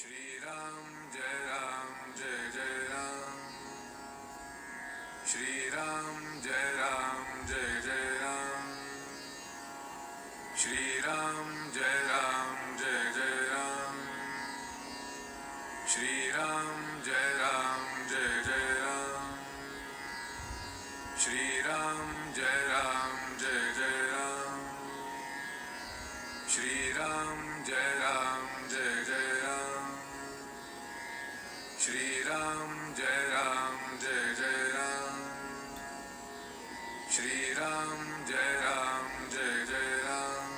श्रीराम जय राम जय जय राम श्रीराम जय राम जय जय राम श्रीराम जय राम जय राम जय जय राम श्रीराम जय राम जय जय राम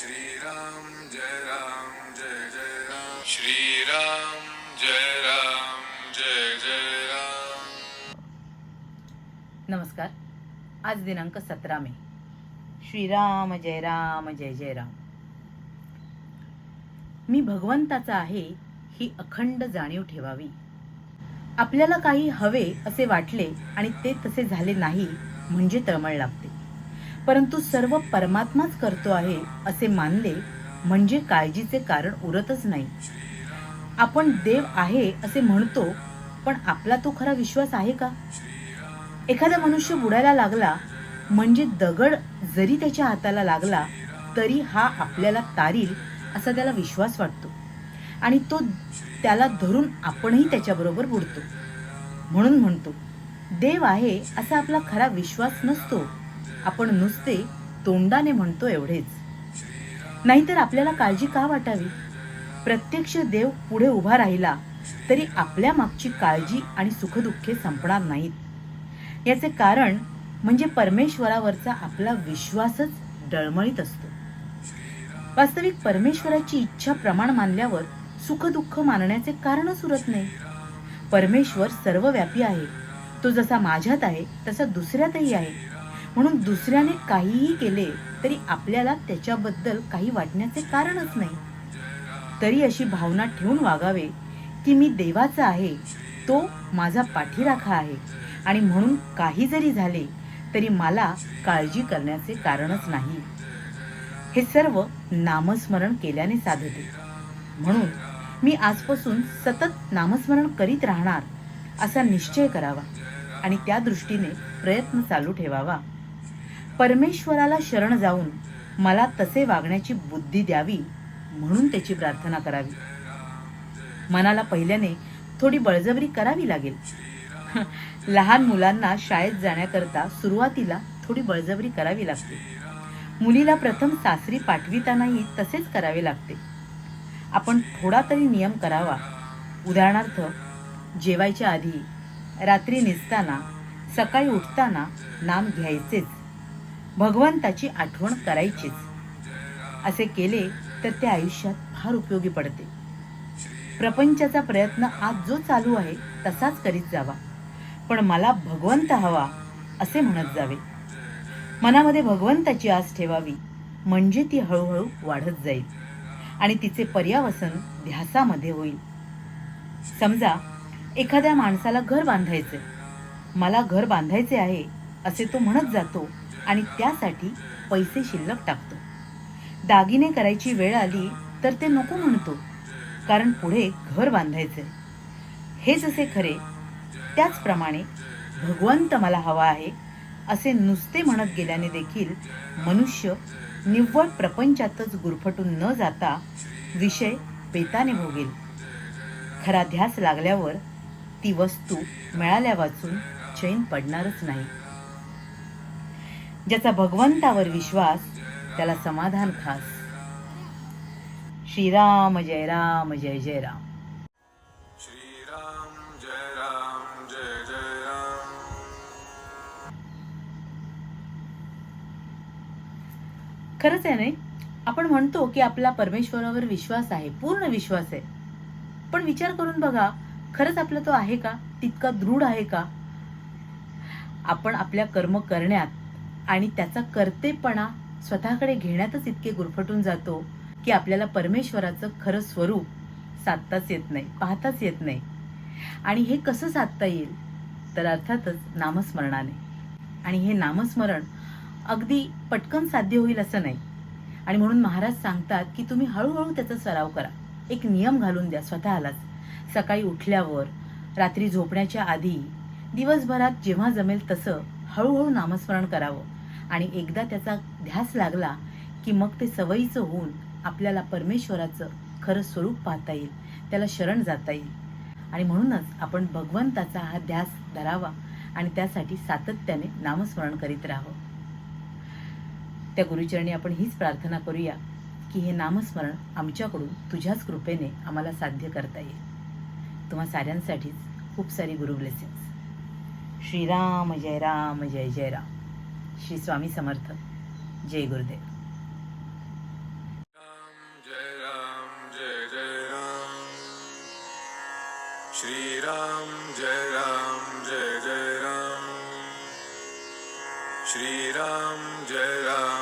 श्रीराम जय राम जय जय राम श्रीराम जय राम जय जय राम नमस्कार आज दिनांक सतरा मे श्रीराम जय राम जय जय राम मी भगवंताचा आहे ही अखंड जाणीव ठेवावी. आपल्याला काही हवे असे वाटले आणि ते तसे झाले नाही म्हणजे तळमळ लागते. परंतु सर्व परमात्माच करतो आहे असे मानले म्हणजे काळजीचे कारण उरतच नाही. आपण देव आहे असे म्हणतो पण आपला तो खरा विश्वास आहे का? एखादा मनुष्य बुडायला लागला म्हणजे दगड जरी त्याच्या हाताला लागला तरी हा आपल्याला तारील असा त्याला विश्वास वाटतो. आणि तो त्याला धरून आपणही त्याच्याबरोबर बुडतो. म्हणून म्हणतो देव आहे असा आपला खरा विश्वास नसतो. आपण नुसते तोंडाने म्हणतो एवढेच. नाहीतर आपल्याला काळजी का वाटावी? प्रत्यक्ष देव पुढे उभा राहिला तरी आपल्या मागची काळजी आणि सुखदुःखे संपणार नाहीत. याचे कारण म्हणजे परमेश्वरावरचा आपला विश्वासच डळमळीत असतो. वास्तविक परमेश्वराची इच्छा प्रमाण मानल्यावर सुखदुःख मानण्याचे कारणच उरत नाही. परमेश्वर सर्वव्यापी आहे. तो जसा माझ्यात आहे तसा दुसऱ्यातही आहे. म्हणून दुसऱ्याने काहीही केले तरी आपल्याला त्याच्याबद्दल काही वाटण्याचे कारणच नाही. तरी अशी भावना ठेवून वागावे की मी देवाचा आहे तो माझा पाठीराखा आहे. आणि म्हणून काही जरी झाले तरी मला काळजी करण्याचे कारणच नाही. हे सर्व नामस्मरण केल्याने साधते. म्हणून मी आजपासून सतत नामस्मरण करीत राहणार असा निश्चय करावा आणि त्या दृष्टीने प्रयत्न चालू ठेवावा. परमेश्वराला शरण जाऊन मला तसे वागण्याची बुद्धी द्यावी म्हणून त्याची प्रार्थना करावी. मनाला पहिल्याने थोडी बळजबरी करावी लागेल. लहान मुलांना शाळेत जाण्याकरता सुरुवातीला थोडी बळजबरी करावी लागते. मुलीला प्रथम सासरी पाठवितानाही तसेच करावे लागते. आपण थोडा तरी नियम करावा. उदाहरणार्थ जेवायच्या आधी रात्री निसताना सकाळी उठताना नाम घ्यायचेच. भगवंताची आठवण करायचीच. असे केले तर ते आयुष्यात फार उपयोगी पडते. प्रपंचाचा प्रयत्न आज जो चालू आहे तसाच करीत जावा. पण मला भगवंत हवा असे म्हणत जावे. मनामध्ये भगवंताची आस ठेवावी म्हणजे ती हळूहळू वाढत जाईल. आणि तिचे पर्यावसन ध्यासामध्ये होईल. समजा एखाद्या माणसाला घर बांधायचे मला घर बांधायचे आहे असे तो म्हणत जातो आणि त्यासाठी पैसे शिल्लक टाकतो. दागिने करायची वेळ आली तर ते नको म्हणतो कारण पुढे घर बांधायचे हे जसे खरे. त्याचप्रमाणे भगवंत मला हवा आहे असे नुसते म्हणत गेल्याने देखील मनुष्य निव्वळ प्रपंचातच गुरफटून न जाता विषय बेताने भोगेल. खरा ध्यास लागल्यावर ती वस्तू मिळाल्या वाचून चैन पडणारच नाही. ज्याचा भगवंतावर विश्वास त्याला समाधान खास. श्रीराम जय राम जय जय राम. श्रीराम जय खरंच आहे नाही आपण म्हणतो की आपला परमेश्वरावर विश्वास आहे पूर्ण विश्वास आहे. पण विचार करून बघा खरंच आपला तो आहे का? तितका दृढ आहे का? आपण आपल्या कर्म करण्यात आणि त्याचा कर्तेपणा स्वतःकडे घेण्यातच इतके गुरफटून जातो की आपल्याला परमेश्वराचं खरं स्वरूप साधताच येत नाही पाहताच येत नाही. आणि हे कसं साधता येईल? तर अर्थातच नामस्मरणाने. आणि हे नामस्मरण अगदी पटकन साध्य होईल असं नाही. आणि म्हणून महाराज सांगतात की तुम्ही हळूहळू त्याचा सराव करा. एक नियम घालून द्या स्वतःलाच. सकाळी उठल्यावर रात्री झोपण्याच्या आधी दिवसभरात जेव्हा जमेल तसं हळूहळू नामस्मरण करावं. आणि एकदा त्याचा ध्यास लागला की मग ते सवयीचं होऊन आपल्याला परमेश्वराचं खरं स्वरूप पाहता येईल. त्याला शरण जाता येईल. आणि म्हणूनच आपण भगवंताचा हा ध्यास धरावा आणि त्यासाठी सातत्याने नामस्मरण करीत राहावं. त्या गुरुचरणी आपण हीच प्रार्थना करूया की हे नामस्मरण आमच्याकडून तुझ्याच कृपेने आम्हाला साध्य करता येईल. तुम्हा साऱ्यांसाठीच खूप सारी गुरु ब्लेसिंग्स श्रीराम जय राम जय जय राम. श्री स्वामी समर्थ. जय गुरुदेव. श्रीराम जय राम जय जय राम. श्रीराम जय जय राम.